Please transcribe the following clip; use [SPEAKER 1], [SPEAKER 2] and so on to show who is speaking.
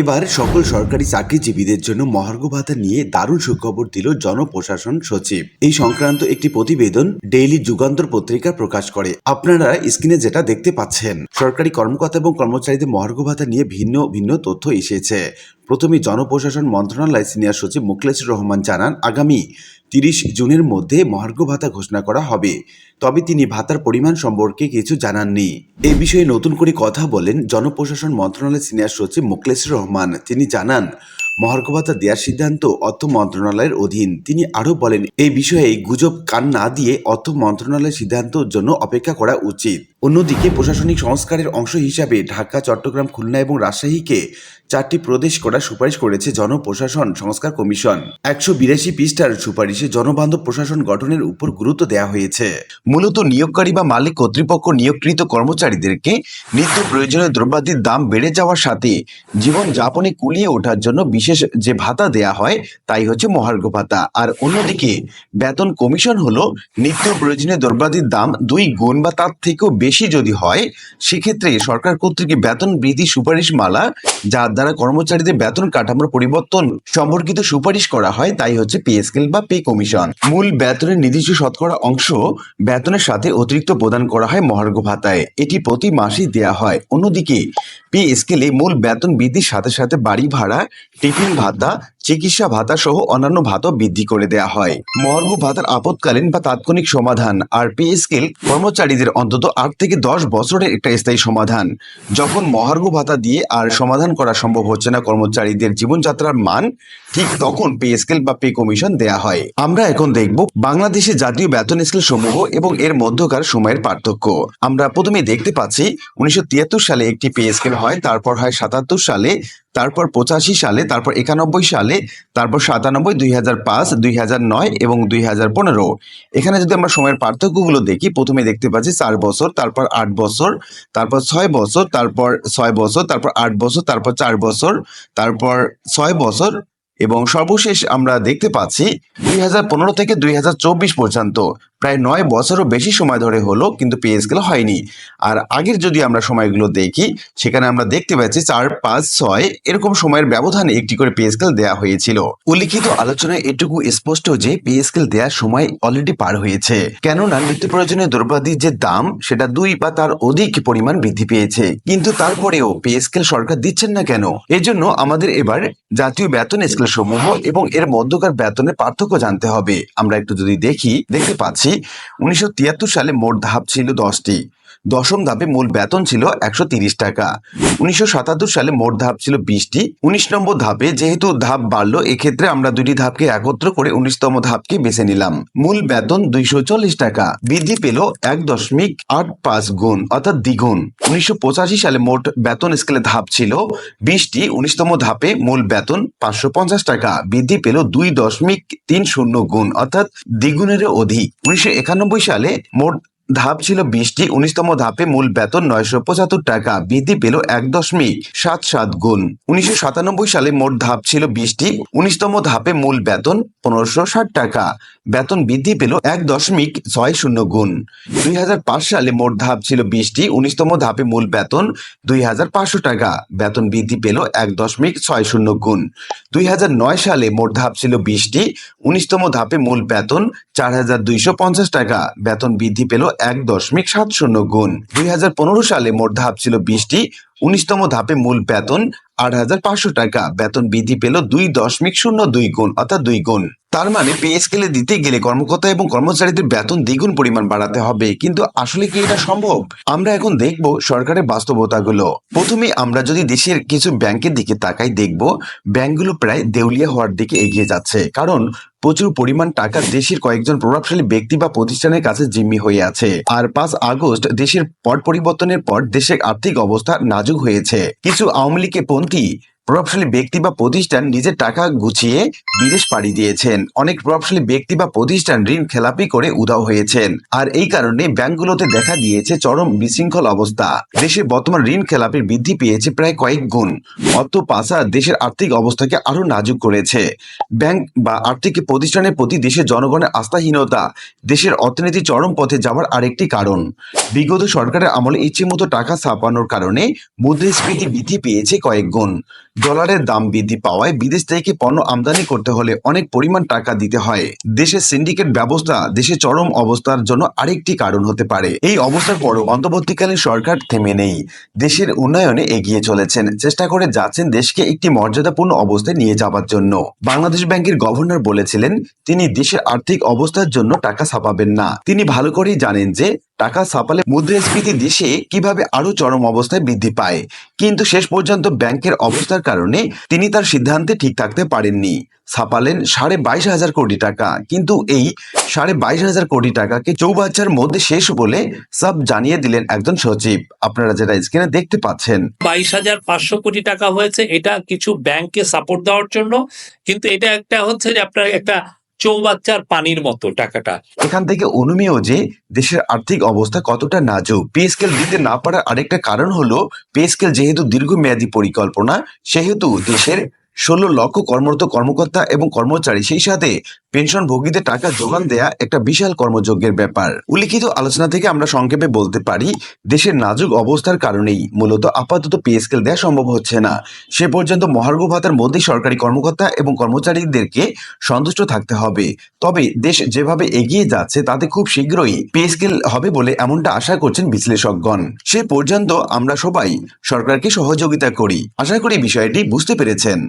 [SPEAKER 1] এবার সকল সরকারি চাকরিজীবীদের জন্য মহার্ঘ ভাতা নিয়ে দারুণ সুখবর দিল জনপ্রশাসন সচিব। এই সংক্রান্ত একটি প্রতিবেদন ডেইলি যুগান্তর পত্রিকা প্রকাশ করে। আপনারা স্ক্রিনে যেটা দেখতে পাচ্ছেন, সরকারি কর্মকর্তা এবং কর্মচারীদের মহার্ঘ ভাতা নিয়ে ভিন্ন ভিন্ন তথ্য এসেছে। প্রথমে জনপ্রশাসন মন্ত্রণালয় সিনিয়র সচিব মুখলেসুর রহমান জানান, আগামী তিরিশ জুনের মধ্যে মহার্ঘ ভাতা ঘোষণা করা হবে। তবে তিনি ভাতার পরিমাণ সম্পর্কে কিছু জানাননি। এ বিষয়ে নতুন করে কথা বলেন জনপ্রশাসন মন্ত্রণালয়ের সিনিয়র সচিব মুখলেসুর রহমান। তিনি জানান, মহার্ঘ ভাতা দেওয়ার সিদ্ধান্ত অর্থ মন্ত্রণালয়ের অধীন। তিনি আরও বলেন এই বিষয়ে গুজব কান না দিয়ে অর্থ মন্ত্রণালয়ের সিদ্ধান্তর জন্য অপেক্ষা করা উচিত। অন্যদিকে প্রশাসনিক সংস্কারের অংশ হিসাবে ঢাকা, চট্টগ্রাম, খুলনা এবং রাজশাহীকে চারটি প্রদেশ করার সুপারিশ করেছে জনপ্রশাসন সংস্কার কমিশন। একশো বিরাশি পৃষ্ঠার সুপারিশে জনবান্ধব প্রশাসন গঠনের উপর গুরুত্ব দেওয়া হয়েছে। মূলত নিয়োগকারী বা মালিক কর্তৃপক্ষ নিয়োগকৃত কর্মচারীদেরকে নিত্য প্রয়োজনীয় দ্রব্যাদির দাম বেড়ে যাওয়ার সাথে জীবন যাপনে কুলিয়ে ওঠার জন্য বিশেষ যে ভাতা দেয়া হয়, তাই হচ্ছে মহার্ঘ ভাতা। আর অন্যদিকে, বেতন কমিশন হলো নিত্য প্রয়োজনীয় দ্রব্যাদির দাম দুই গুণ বা তার থেকেও বেশি যদি হয়, সেক্ষেত্রে সরকার কর্তৃক বেতন বৃদ্ধি সুপারিশ মালা যার দ্বারা কর্মচারীদের বেতন কাঠামোর পরিবর্তন সম্পর্কিত সুপারিশ করা হয়, তাই হচ্ছে পে স্কেল বা পে কমিশন। মূল বেতনের নির্দিষ্ট শতকরা অংশ বেতনের সাথে অতিরিক্ত প্রদান করা হয় মহার্ঘ ভাতায়। এটি প্রতি মাসেই দেয়া হয়। অন্যদিকে, পে স্কেলে মূল বেতন বৃদ্ধির সাথে সাথে বাড়ি ভাড়া, টিফিন ভাতা, চিকিৎসা ভাতা সহ অন্যান্য ভাতাও বৃদ্ধি করে দেয়া হয়। মহার্ঘ ভাতার আপৎকালীন বা তাৎক্ষণিক সমাধান আর পে স্কেল কর্মচারীদের অন্তত আট থেকে দশ বছরের একটা স্থায়ী সমাধান। যখন মহার্ঘ ভাতা দিয়ে আর সমাধান করা সম্ভব হচ্ছে না, কর্মচারীদের জীবনযাত্রার মান, ঠিক তখন পে স্কেল বা পে কমিশন দেয়া হয়। আমরা এখন দেখব বাংলাদেশে জাতীয় বেতন স্কেল সমূহ এবং এর মধ্যকার সময়ের পার্থক্য। আমরা প্রথমে দেখতে পাচ্ছি, উনিশশো তিয়াত্তর সালে একটি পে স্কেল হয়, তারপর হয় সাতাত্তর সালে তারপর পঁচাশি সালে, তারপর একানব্বই সালে, তারপর সাতানব্বই, দুই হাজার পাঁচ, দুই হাজার নয় এবং দুই হাজার পনেরো। এখানে যদি আমরা সময়ের পার্থক্যগুলো দেখি, প্রথমে দেখতে পাচ্ছি চার বছর, তারপর আট বছর, তারপর ছয় বছর, তারপর ছয় বছর, তারপর আট বছর, তারপর চার বছর, তারপর ছয় বছর এবং সর্বশেষ আমরা দেখতে পাচ্ছি দুই হাজার পনেরো থেকে দুই হাজার চব্বিশ পর্যন্ত। প্রায় নয় বছরও বেশি সময় ধরে হলো, কিন্তু পে স্কেল হয়নি। আর আগের যদি আমরা সময়গুলো দেখি, সেখানে আমরা দেখতে পাচ্ছি চার, পাঁচ, ছয় এরকম সময়ের ব্যবধানে একটি করে পে স্কেল দেওয়া হয়েছিল। উল্লিখিত আলোচনায় এটুকু স্পষ্ট যে পে স্কেল দেওয়ার সময় অলরেডি পার হয়েছে। কেননা নিত্য প্রয়োজনীয় দ্রব্যাদির যে দাম, সেটা দুই বা তার অধিক পরিমাণ বৃদ্ধি পেয়েছে। কিন্তু তারপরেও পে স্কেল সরকার দিচ্ছেন না কেন? এজন্য আমাদের এবার জাতীয় বেতন স্কেল সমূহ এবং এর মধ্যকার বেতনের পার্থক্য জানতে হবে। আমরা একটু যদি দেখি, দেখতে পাচ্ছি উনিশশো তিয়াত্তর সালে মোট ধাপ ছিল দশটি। দশম ধাপে মূল বেতন ছিল একশো টাকা। উনিশশো সাতাত্তর সালে মোট ধাপ ছিল বিশটি। উনিশ নম্বর ধাপে যেহেতু ধাপ বাড়লো, এক্ষেত্রে আমরা দুটি ধাপকে একত্র করে উনিশতম ধাপকে বেছে নিলাম। মূল বেতন দুইশো চল্লিশ টাকা। বৃদ্ধি পেল এক দশমিক আট পাঁচ গুণ, অর্থাৎ দ্বিগুণ। উনিশশো পঁচাশি সালে মোট বেতন স্কেলে ধাপ ছিল বিশটি। উনিশতম ধাপে মূল বেতন পাঁচশো পঞ্চাশ টাকা। বৃদ্ধি পেল দুই দশমিক তিন শূন্য গুণ, অর্থাৎ দ্বিগুণের অধিক। উনিশশো একানব্বই সালে মোট ধাপ ছিল বিশটি, উনিশতম ধাপে মূল বেতন নয়শো পঁচাত্তর টাকা, বৃদ্ধি পেল এক দশমিক সাত সাত গুণ। উনিশশো সাতানব্বই সালে মোট ধাপ ছিল বিশটি, উনিশতম ধাপে মূল বেতন পনেরোশো ষাট টাকা, বেতন বৃদ্ধি পেল এক দশমিক ছয় শূন্য গুণ। দুই হাজার পাঁচ সালে মোট ধাপ ছিল বিশটি, উনিশতম ধাপে মূল বেতন দুই হাজার পাঁচশো টাকা, বেতন বৃদ্ধি পেল এক দশমিক ছয় শূন্য গুণ। দুই হাজার নয় সালে মোট ধাপ ছিল বিশটি, উনিশতম ধাপে মূল বেতন চার হাজার দুইশো পঞ্চাশ টাকা, বেতন বৃদ্ধি পেল এক দশমিক সাত শূন্য গুণ। দুই হাজার পনেরো সালে মোট ধাপ ছিল বিশটি। উনিশতম ধাপে মূল বেতন আট হাজার পাঁচশো টাকা। বেতন বৃদ্ধি পেল দুই দশমিক শূন্য দুই গুণ, অর্থাৎ দুই গুণ। তার মানে পে স্কেলে দিতে গেলে কর্মকর্তা এবং কর্মচারীদের বেতন দ্বিগুণ পরিমাণ বাড়াতে হবে। কিন্তু আসলে কি এটা সম্ভব? আমরা এখন দেখব সরকারের বাস্তবতাগুলো। প্রথমে আমরা যদি দেশের কিছু ব্যাংকের দিকে তাকাই, দেখব ব্যাংকগুলো প্রায় দেউলিয়া হওয়ার দিকে এগিয়ে যাচ্ছে। কারণ প্রচুর পরিমাণ টাকা দেশের কয়েকজন প্রভাবশালী ব্যক্তি বা প্রতিষ্ঠানের কাছে জিম্মি হয়ে আছে। আর পাঁচ আগস্ট দেশের পট পরিবর্তনের পর দেশের আর্থিক অবস্থা নাজুক হয়েছে। কিছু আওয়ামী লীগের পন্থী প্রভাবশালী ব্যক্তি বা প্রতিষ্ঠান নিজের টাকা গুছিয়ে বিদেশ পাড়ি দিয়েছেন। অনেক প্রভাবশালী ব্যক্তি বা প্রতিষ্ঠান ঋণ খেলাপি করে উধাও হয়েছেন। আর এই কারণে ব্যাংকগুলোতে দেখা দিয়েছে চরম বিশৃঙ্খল অবস্থা। দেশে বর্তমান ঋণ খেলাপির বৃদ্ধি পেয়েছে প্রায় কয়েক গুণ। অর্থ পাচার দেশের আর্থিক অবস্থাকে আরও নাজুক করেছে। ব্যাংক বা আর্থিক প্রতিষ্ঠানের প্রতি দেশের জনগণের আস্থাহীনতা, দেশের অর্থনীতি চরম পথে যাওয়ার আরেকটি কারণ। বিগত সরকারের আমলে ইচ্ছে মতো টাকা ছাপানোর কারণে মুদ্রাস্ফীতি বৃদ্ধি পেয়েছে কয়েক গুণ। ডলারের দাম বৃদ্ধি পাওয়ায় বিদেশ থেকে পণ্য আমদানি করতে হলে অনেক পরিমাণ টাকা দিতে হয়। দেশের সিন্ডিকেট ব্যবস্থা দেশে চরম অবস্থার জন্য আরেকটি কারণ হতে পারে। এই অবস্থার পরও অন্তর্বর্তীকালীন সরকার থেমে নেই। দেশের উন্নয়নে এগিয়ে চলেছেন। চেষ্টা করে যাচ্ছেন দেশকে একটি মর্যাদাপূর্ণ অবস্থায় নিয়ে যাবার জন্য। বাংলাদেশ ব্যাংকের গভর্নর বলেছিলেন, তিনি দেশের আর্থিক অবস্থার জন্য টাকা ছাপাবেন না। তিনি ভালো করেই জানেন যে, টাকা ছাপালে মুদ্রাস্ফীতি দেশে কীভাবে আরও চরম অবস্থায় বৃদ্ধি পায়। কিন্তু শেষ পর্যন্ত ব্যাংকের অবস্থার কারণে তিনি তার সিদ্ধান্তে ঠিক থাকতে পারেননি। ছাপালেন সাড়ে বাইশ হাজার কোটি টাকা। কিন্তু এই সাড়ে বাইশ হাজার কোটি টাকাকে চৌবাচ্চার মধ্যে শেষ বলে সব জানিয়ে দিলেন একজন সচিব। আপনারা যেটা স্ক্রিনে দেখতে পাচ্ছেন।
[SPEAKER 2] বাইশ হাজার পাঁচশো কোটি টাকা হয়েছে। এটা কিছু ব্যাংককে সাপোর্ট দেওয়ার জন্য। কিন্তু এটা একটা হচ্ছে যে আপনার একটা চৌবাচ্চার পানির মতো টাকাটা।
[SPEAKER 1] এখান থেকে অনুমেয় যে দেশের আর্থিক অবস্থা কতটা নাজুক। পে স্কেল দিতে না পারার আরেকটা কারণ হলো, পে স্কেল যেহেতু দীর্ঘমেয়াদী পরিকল্পনা, সেহেতু দেশের ষোলো লক্ষ কর্মরত কর্মকর্তা এবং কর্মচারী সেই সাথে পেনশন ভোগীদের টাকা যোগান দেয়া একটা বিশাল কর্মযজ্ঞের ব্যাপার। উল্লিখিত আলোচনা থেকে আমরা সংক্ষেপে বলতে পারি, দেশের নাজুক অবস্থার কারণেই মূলত আপাতত পে স্কেল দেওয়া সম্ভব হচ্ছে না। সে পর্যন্ত মহার্ঘ ভাতার মধ্যেই সরকারি কর্মকর্তা এবং কর্মচারীদেরকে সন্তুষ্ট থাকতে হবে। তবে দেশ যেভাবে এগিয়ে যাচ্ছে তাতে খুব শীঘ্রই পে স্কেল হবে বলে এমনটা আশা করছেন বিশ্লেষকগণ। সে পর্যন্ত আমরা সবাই সরকারকে সহযোগিতা করি। আশা করি বিষয়টি বুঝতে পেরেছেন।